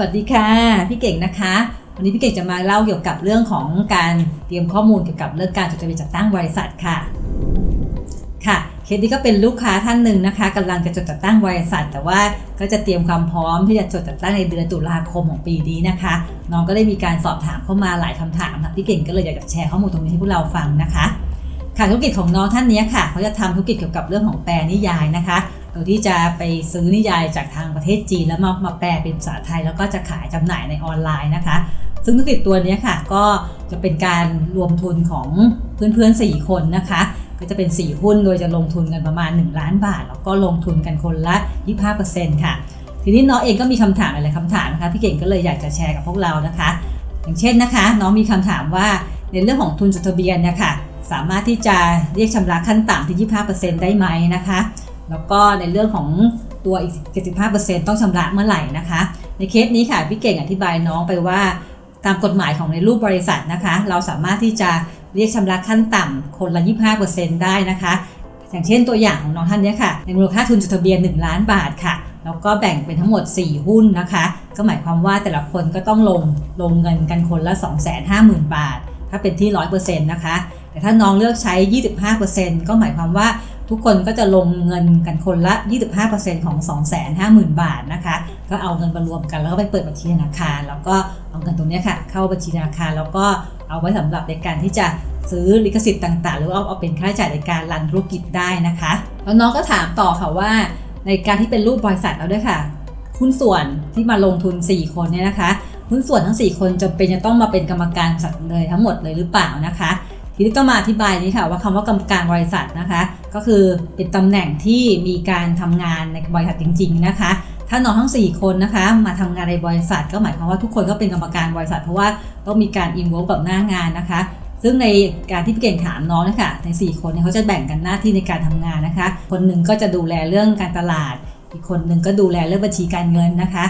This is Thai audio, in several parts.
สวัสดีค่ะ พี่เก่งนะคะ วันนี้พี่เก่งจะมาเล่าเกี่ยวกับเรื่องของการเตรียมข้อมูลเกี่ยวกับเรื่องการจดทะเบียนจัดตั้งบริษัทค่ะ ค่ะเคสนี้ก็เป็นลูกค้าท่านหนึ่งนะคะกำลังจะจดจัดตั้งบริษัท แต่ว่าก็จะเตรียมความพร้อมที่จะจดจัดตั้งในเดือนตุลาคมของปีนี้นะคะ น้องก็ได้มีการสอบถามเข้ามาหลายคำถามค่ะพี่เก่งก็เลยอยากจะแชร์ข้อมูลตรงนี้ให้พวกเราฟังนะคะค่ะธุรกิจของน้องท่านนี้ค่ะเขาจะทำธุรกิจเกี่ยวกับเรื่องของแปลนิยายนะคะ โดยที่จะไปซื้อนิยายจากทางประเทศจีนแล้วมามาแปลเป็นภาษาไทย แล้วก็จะขายจำหน่ายในออนไลน์นะคะ ซึ่งธุรกิจตัวนี้ค่ะ ก็จะเป็นการรวมทุนของเพื่อนๆ 4 คนนะคะ ก็จะเป็น 4 หุ้นโดยจะลงทุนกันประมาณ 1 ล้านบาท แล้วก็ลงทุนกันคนละ 25%ค่ะ ทีนี้น้องเองก็มีคำถามหลายๆคำถามนะคะพี่เก่งก็เลยอยากจะแชร์กับพวกเรานะคะ อย่างเช่นนะคะ น้องมีคำถามว่าในเรื่องของทุนจดทะเบียนเนี่ยค่ะสามารถที่จะเรียกชำระขั้นต่ำที่ 25%ได้ไหมนะคะ แล้วก็ในเรื่องของตัวอีก 75%ต้องชำระเมื่อไหร่นะคะ ในเคสนี้ค่ะพี่เก่งอธิบายน้องไปว่า ตามกฎหมายของในรูปบริษัทนะคะ เราสามารถที่จะเรียกชำระขั้นต่ำคนละ 25%ได้นะคะ อย่างเช่นตัวอย่างของน้องท่านเนี้ค่ะ ในมูลค่าทุนจดทะเบียน 1 ล้านบาทค่ะ แล้วก็แบ่งเป็นทั้งหมด 4 หุ้นนะคะ ก็หมายความว่าแต่ละคนก็ต้องลงลงเงินกันคนละ 250,000 บาท ถ้าเป็นที่ 100%นะคะ แต่ถ้าน้องเลือกใช้ 25%ก็หมายความว่า ทุกคนก็จะลงเงินกันคนละ 25%ของ 250,000 บาทนะคะ ก็เอาเงินมารวมกันแล้วก็ไปเปิดบัญชีธนาคาร แล้วก็เอาเงินตรงนี้ค่ะ เข้าบัญชีธนาคารแล้วก็เอาไว้สำหรับในการที่จะซื้อลิขสิทธิ์ต่าง ๆ หรือเอาเอาเป็นค่าใช้จ่ายในการรันธุรกิจได้นะคะ แล้วน้องก็ถามต่อค่ะว่า ในการที่เป็นรูปบริษัทแล้วด้วยค่ะหุ้นส่วนที่มาลงทุน 4 คนเนี่ยนะคะหุ้นส่วนทั้ง 4 คนจำเป็นจะต้องมาเป็นกรรมการบริษัทเลยทั้งหมดเลยหรือเปล่านะคะ ทีนี้ก็มาอธิบายนี้ค่ะว่าคำว่ากรรมการบริษัทนะคะ ก็คือเป็นตำแหน่งที่มีการทำงานในบริษัทจริง ๆ นะคะ ถ้าน้องทั้ง 4 คนนะคะ มาทำงานในบริษัท ก็หมายความว่าทุกคนก็เป็นกรรมการบริษัท เพราะว่าต้องมีการอินโวกับหน้างานนะคะ ซึ่งในการที่พี่เก่งถามน้องนะคะใน 4 คนเนี่ยเขาจะแบ่งกันหน้าที่ในการทำงานนะคะ คนหนึ่งก็จะดูแลเรื่องการตลาด อีกคนหนึ่งก็ดูแลเรื่องบัญชีการเงินนะคะ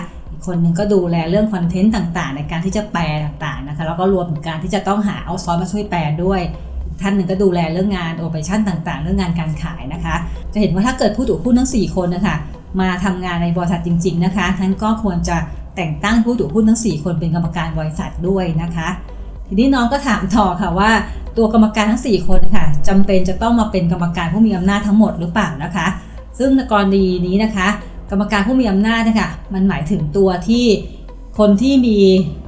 คนหนึ่งก็ดูแลเรื่องคอนเทนต์ต่างๆ ในการที่จะแปลต่างๆนะคะแล้วก็รวมถึงการที่จะต้องหาเอาซอสมาช่วยแปลด้วยท่านหนึ่งก็ดูแลเรื่องงานโอเปอเรชั่นต่างๆ เรื่องงานการขายนะคะ จะเห็นว่าถ้าเกิดผู้ถือหุ้นทั้ง 4 คนนะคะมาทำงานในบริษัทจริง ๆนะคะท่านก็ควรจะแต่งตั้งผู้ถือหุ้นทั้ง 4 คนเป็นกรรมการบริษัทด้วยนะคะ ทีนี้น้องก็ถามต่อค่ะว่า ตัวกรรมการทั้ง 4 คนนะคะจำเป็นจะต้องมาเป็นกรรมการผู้มีอำนาจทั้งหมดหรือเปล่านะคะ ซึ่งในกรณีนี้นะคะ กรรมการผู้มีอำนาจนะคะมันหมายถึงตัวที่คนที่มี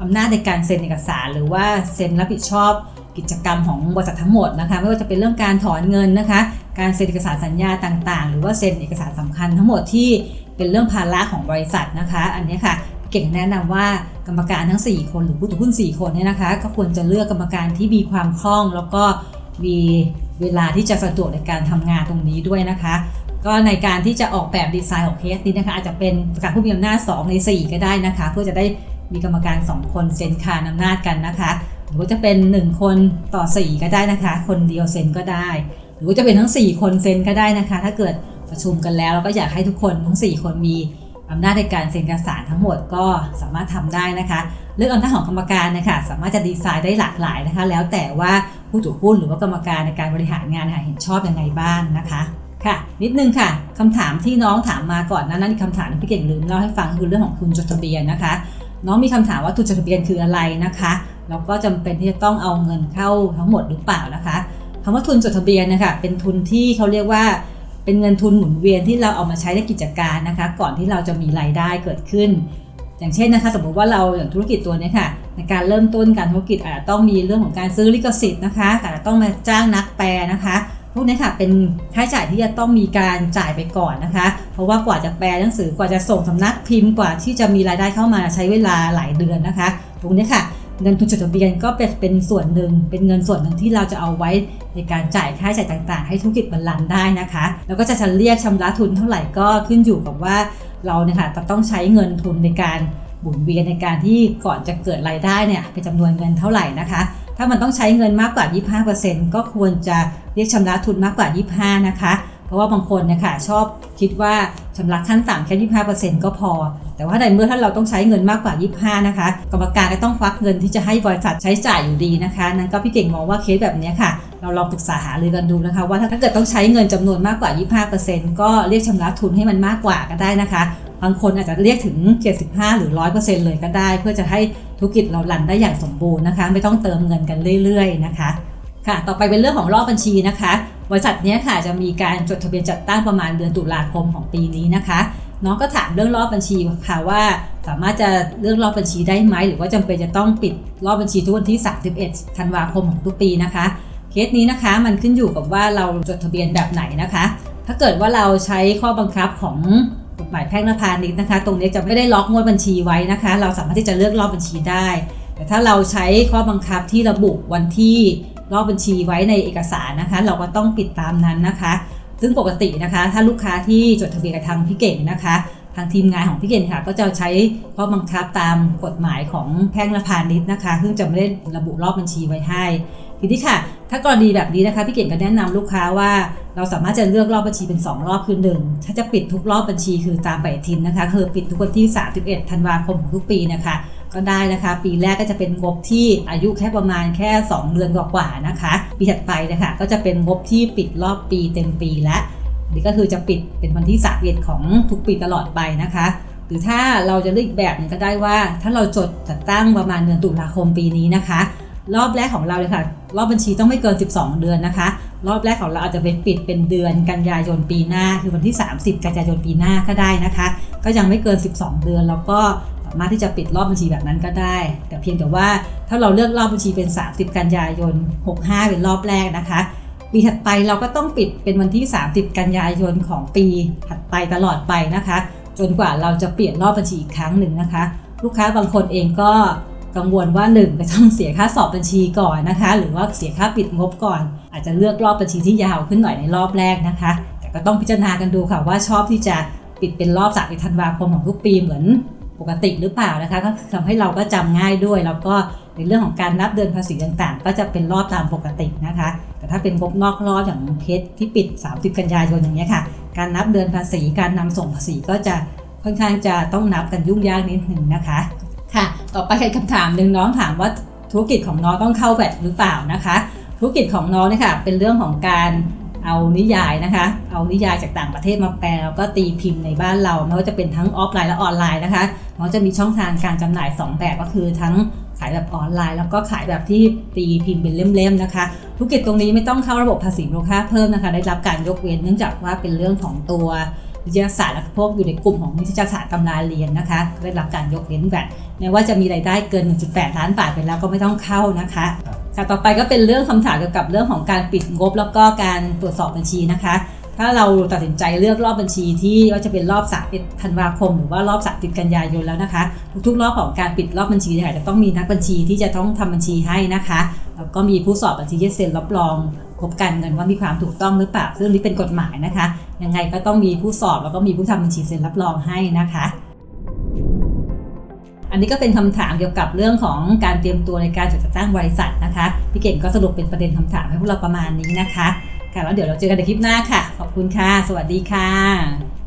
อำนาจในการเซ็นเอกสาร หรือว่าเซ็นรับผิดชอบกิจกรรมของบริษัททั้งหมดนะคะไม่ว่าจะเป็นเรื่องการถอนเงินนะคะ การเซ็นเอกสารสัญญาต่างๆ หรือว่าเซ็นเอกสารสำคัญทั้งหมดที่เป็นเรื่องภาระของบริษัทนะคะ อันนี้ค่ะเก่งแนะนำว่ากรรมการทั้ง 4 คนหรือผู้ถือหุ้น 4 คนเนี่ยนะคะ ก็ควรจะเลือกกรรมการที่มีความคล่อง แล้วก็มีเวลาที่จะสะดวกในการทำงานตรงนี้ด้วยนะคะ ก็ในการที่จะออกแบบดีไซน์ของเคสนี้นะคะอาจจะเป็นการผู้มีอำนาจ 2 ใน 4 ก็ได้นะคะ เพื่อจะได้มีกรรมการ 2 คนเซ็นคานอำนาจกันนะคะ หรือว่าจะเป็น 1 คนต่อ 4 ก็ได้นะคะ คนเดียวเซ็นก็ได้ หรือว่าจะเป็นทั้ง 4 คนเซ็นก็ได้นะคะ ถ้าเกิดประชุมกันแล้วเราก็อยากให้ทุกคนทั้ง 4 คนมีอำนาจในการเซ็นเอกสารทั้งหมดก็สามารถทำได้นะคะ เรื่องอำนาจของกรรมการนะคะสามารถจะดีไซน์ได้หลากหลายนะคะ แล้วแต่ว่าผู้ถือหุ้นหรือว่ากรรมการในการบริหารงานค่ะเห็นชอบยังไงบ้างนะคะ ค่ะ นิดนึงค่ะคำถามที่น้องถามมาก่อนนานั้นคำถามที่พี่เก่งลืมเล่าให้ฟังคือเรื่องของทุนจดทะเบียนนะคะ น้องมีคำถามว่าทุนจดทะเบียนคืออะไรนะคะแล้วก็จำเป็นที่จะต้องเอาเงินเข้าทั้งหมดหรือเปล่านะคะคำว่าทุนจดทะเบียนนะคะเป็นทุนที่เขาเรียกว่าเป็นเงินทุนหมุนเวียนที่เราเอามาใช้ในกิจการนะคะ ก่อนที่เราจะมีรายได้เกิดขึ้น อย่างเช่นนะคะ สมมติว่าเราอย่างธุรกิจตัวนี้ค่ะ ในการเริ่มต้นการธุรกิจอาจจะต้องมีเรื่องของการซื้อลิขสิทธิ์นะคะอาจจะต้องมาจ้างนักแปลนะคะ พวกนี้ค่ะเป็นค่าใช้จ่ายที่จะต้องมีการจ่ายไปก่อนนะคะ เพราะว่ากว่าจะแปลหนังสือกว่าจะส่งสำนักพิมพ์กว่าที่จะมีรายได้เข้ามาใช้เวลาหลายเดือนนะคะตรงนี้ค่ะเงินทุนจดทะเบียนก็เป็นเป็นส่วนหนึ่งเป็นเงินส่วนหนึ่งที่เราจะเอาไว้ในการจ่ายค่าใช้จ่ายต่างๆ ให้ธุรกิจมันรันได้นะคะ แล้วก็จะจะเรียกชำระทุนเท่าไหร่ก็ขึ้นอยู่กับว่าเราเนี่ยค่ะจะต้องใช้เงินทุนในการหมุนเวียนในการที่ก่อนจะเกิดรายได้เนี่ยเป็นจำนวนเงินเท่าไหร่นะคะ ถ้ามันต้องใช้เงินมากกว่า 25%ก็ควรจะ รียกชำระทุนมากกว่า 25 นะคะ เพราะว่าบางคนเนี่ยค่ะชอบคิดว่าชำระขั้นต่ำแค่ 25%ก็พอ แต่ว่าในเมื่อถ้าเราต้องใช้เงินมากกว่า 25 นะคะ กรรมการก็ต้องควักเงินที่จะให้บริษัทใช้จ่ายอยู่ดีนะคะ นั้นก็พี่เก่งมองว่าเคสแบบนี้ค่ะ เราลองปรึกษาหารือกันดูนะคะ ว่าถ้าเกิดต้องใช้เงินจำนวนมากกว่า 25%ก็เรียกชำระทุนให้มันมากกว่าก็ได้นะคะบางคนอาจจะเรียกถึง 75 หรือ 100%เลยก็ได้ เพื่อจะให้ธุรกิจเรารันได้อย่างสมบูรณ์นะคะ ไม่ต้องเติมเงินกันเรื่อย ๆ นะคะ ค่ะ ต่อไปเป็นเรื่องของรอบบัญชีนะคะ บริษัทนี้ค่ะจะมีการจดทะเบียนจัดตั้งประมาณเดือนตุลาคมของปีนี้นะคะ น้องก็ถามเรื่องรอบบัญชีค่ะว่าสามารถจะเรื่องรอบบัญชีได้ไหม หรือว่าจำเป็นจะต้องปิดรอบบัญชีทุกวันที่ 31 ธันวาคมของทุกปีนะคะ เคสนี้นะคะมันขึ้นอยู่กับว่าเราจดทะเบียนแบบไหนนะคะ ถ้าเกิดว่าเราใช้ข้อบังคับของกฎหมายแพ่งและพาณิชย์นะคะ ตรงนี้จะไม่ได้ล็อกงวดบัญชีไว้นะคะ เราสามารถที่จะเลือกรอบบัญชีได้ แต่ถ้าเราใช้ข้อบังคับที่ระบุวันที่ รอบบัญชีไว้ในเอกสารนะคะ เราก็ต้องปิดตามนั้นนะคะ ซึ่งปกตินะคะ ถ้าลูกค้าที่จดทะเบียนกับทางพี่เก่งนะคะ ทางทีมงานของพี่เก่งค่ะ ก็จะใช้ข้อบังคับตามกฎหมายของแพ่งและพาณิชย์นะคะ ซึ่งจะไม่ได้ระบุรอบบัญชีไว้ให้ทีนี้ค่ะ ถ้ากรณีแบบนี้นะคะพี่เก่งก็แนะนำลูกค้าว่า เราสามารถจะเลือกรอบบัญชีเป็น 2 รอบคือหนึ่งถ้าจะปิดทุกรอบบัญชีคือตามปฏิทินนะคะ คือปิดทุกวันที่ 31 ธันวาคมของทุกปีนะคะ ก็ได้นะคะ ปีแรกก็จะเป็นงบที่อายุแค่ประมาณแค่ 2 เดือนกว่าๆนะคะ ปีถัดไปนะคะก็จะเป็นงบที่ปิดรอบปีเต็มปีและนี่ก็คือจะปิดเป็นวันที่31ของทุกปีตลอดไปนะคะ หรือถ้าเราจะเลือกอีกแบบหนึงก็ได้ว่า ถ้าเราจดจัดตั้งประมาณเดือนตุลาคมปีนี้นะคะ รอบแรกของเราเลยค่ะ รอบบัญชีต้องไม่เกิน 12 เดือนนะคะ รอบแรกของเราอาจจะเป็นปิดเป็นเดือนกันยายนปีหน้า คือวันที่ 30 กันยายนปีหน้าก็ได้นะคะ ก็ยังไม่เกิน 12 เดือนแล้วก็ สามารถที่จะปิดรอบบัญชีแบบนั้นก็ได้ แต่เพียงแต่ว่าถ้าเราเลือกรอบบัญชีเป็น 30 กันยายน 65 เป็นรอบแรกนะคะปีถัดไปเราก็ต้องปิดเป็นวันที่ 30 กันยายนของปีถัดไปตลอดไปนะคะ จนกว่าเราจะเปลี่ยนรอบบัญชีอีกครั้งหนึ่งนะคะ ลูกค้าบางคนเองก็กังวลว่า1ก็ต้องเสียค่าสอบบัญชีก่อนนะคะ หรือว่าเสียค่าปิดงบก่อน อาจจะเลือกรอบบัญชีที่ยาวขึ้นหน่อยในรอบแรกนะคะ แต่ก็ต้องพิจารณากันดูค่ะว่าชอบที่จะปิดเป็นรอบ31ธันวาคมของทุกปีเหมือน ปกติหรือเปล่านะคะก็ทำให้เราก็จำง่ายด้วย แล้วก็ในเรื่องของการนับเดือนภาษีต่างๆ ก็จะเป็นรอบตามปกตินะคะ แต่ถ้าเป็นงบนอกรอบอย่างเคสที่ปิด 30 กันยายนอย่างเงี้ยค่ะ การนับเดือนภาษีการนำส่งภาษีก็จะค่อนข้างจะต้องนับกันยุ่งยากนิดหนึ่งนะคะค่ะ ต่อไปคำถามหนึ่งน้องถามว่าธุรกิจของน้องต้องเข้าแบตหรือเปล่านะคะ ธุรกิจของน้องเนี่ยค่ะเป็นเรื่องของการ เอานิยายนะคะ เอานิยายจากต่างประเทศมาแปลแล้วก็ตีพิมพ์ในบ้านเราไม่ว่าจะเป็นทั้งออฟไลน์และออนไลน์นะคะน้องจะมีช่องทางการจำหน่าย 2 แบบก็คือทั้งขายแบบออนไลน์ แล้วก็ขายแบบที่ตีพิมพ์เป็นเล่มๆนะคะ ธุรกิจตรงนี้ไม่ต้องเข้าระบบภาษีมูลค่าเพิ่มนะคะ ได้รับการยกเว้นเนื่องจากว่าเป็นเรื่องของตัววิทยาศาสตร์และพวกอยู่ในกลุ่มของวิทยาศาสตร์ตำราเรียนนะคะ ได้รับการยกเว้นแบบแม้ว่าจะมีรายได้เกิน 1.8 ล้านบาทไปแล้วก็ไม่ต้องเข้านะคะ ค่ะต่อไปก็เป็นเรื่องคำถามเกี่ยวกับเรื่องของการปิดงบ แล้วก็การตรวจสอบบัญชีนะคะ ถ้าเราตัดสินใจเลือกรอบบัญชีที่ว่าจะเป็นรอบ31ธันวาคม หรือว่ารอบ30กันยายนแล้วนะคะ ทุกๆ รอบของการปิดรอบบัญชีเนี่ยจะต้องมีนักบัญชีที่จะต้องทำบัญชีให้นะคะแล้วก็มีผู้สอบบัญชีที่เซ็นรับรองพบการเงินว่ามีความถูกต้องหรือเปล่าซึ่งนี้เป็นกฎหมายนะคะ ยังไงก็ต้องมีผู้สอบแล้วก็มีผู้ทำบัญชีเซ็นรับรองให้นะคะ อันนี้ก็เป็นคำถามเกี่ยวกับเรื่องของการเตรียมตัวในการจดจัดตั้งบริษัทนะคะพี่เก่งก็สรุปเป็นประเด็นคำถามให้พวกเราประมาณนี้นะคะค่ะแล้วเดี๋ยวเราเจอกันในคลิปหน้าค่ะ ขอบคุณค่ะ สวัสดีค่ะ